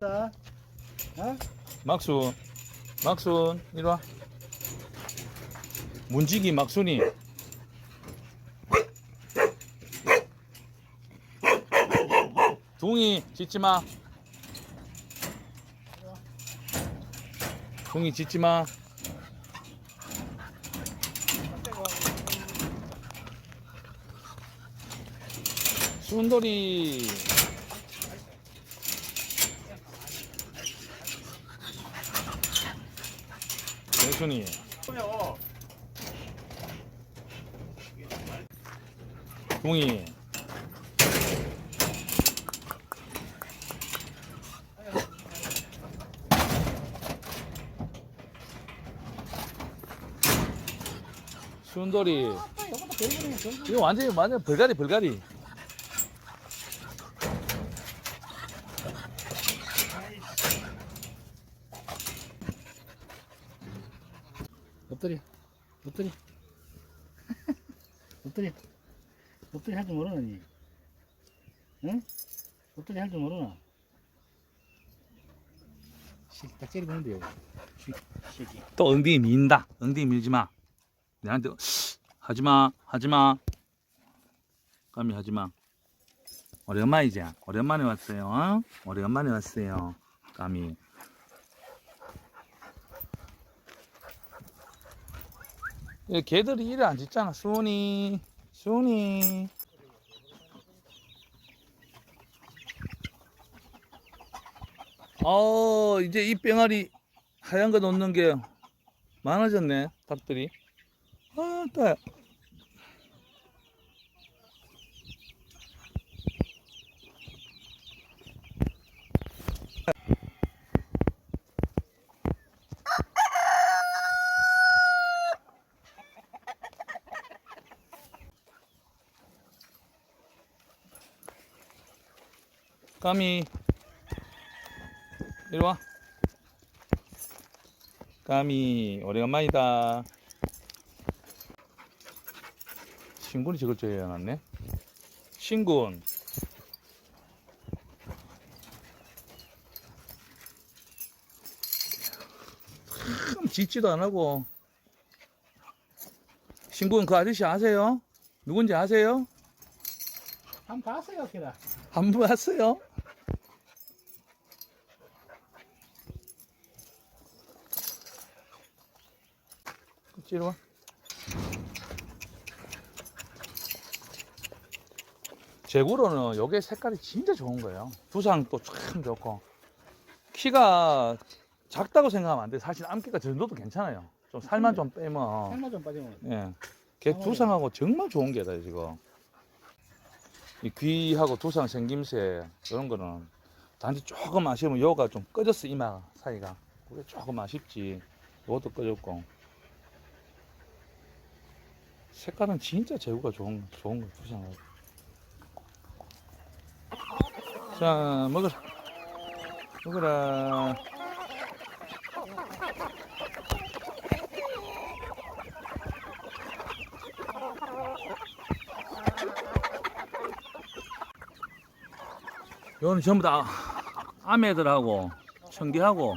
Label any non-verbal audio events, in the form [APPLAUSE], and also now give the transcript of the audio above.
자, 어? 막순 막순 이리 와. 문지기 막순이. 둥이 짖지마. 둥이 짖지 마. 순돌이 대순이 둥이 순돌이. 이거 완전히 완전 벌가리 벌가리 엎드려, 엎드려, [LAUGHS] 엎드려, 엎드려 할 줄 모르나 니? 응? 엎드려 할 줄 모르나? 씩, 딱. 씩, 씩이. 또 엉덩이 민다 엉덩이 밀지마 내한테 [SNIFFS] 하지마 하지마 까미 하지마 오랜만이지 오랜만에 왔어요 어? 오랜만에 왔어요 까미 개들이 일을 안 짓잖아. 수은이 수은이 어 이제 이 뺑아리 하얀 거 놓는 게 많아졌네 닭들이. 아따 까미 이리 와 까미 오래간만이다 신군이 저걸 줘야놨네 신군 참 짖지도 안 하고 신군 그 아저씨 아세요? 누군지 아세요? 한 번 봤어요, 걔라. 안 봤어요? 이리 와. 제구로는 요게 색깔이 진짜 좋은 거예요. 두상도 참 좋고. 키가 작다고 생각하면 안 돼. 사실 암기가 정도도 괜찮아요. 좀 살만 좀 빼면. 살만 좀 빠지면. 예. 걔 두상하고 정말 좋은 게다, 지금. 이 귀하고 두상 생김새, 이런 거는 단지 조금 아쉬우면 요가 좀 꺼졌어, 이마 사이가. 그게 조금 아쉽지. 요것도 꺼졌고. 색깔은 진짜 제구가 좋은, 좋은 거, 두상하고. 자, 먹어라. 먹어라. 요는 전부 다 아메들하고 청개하고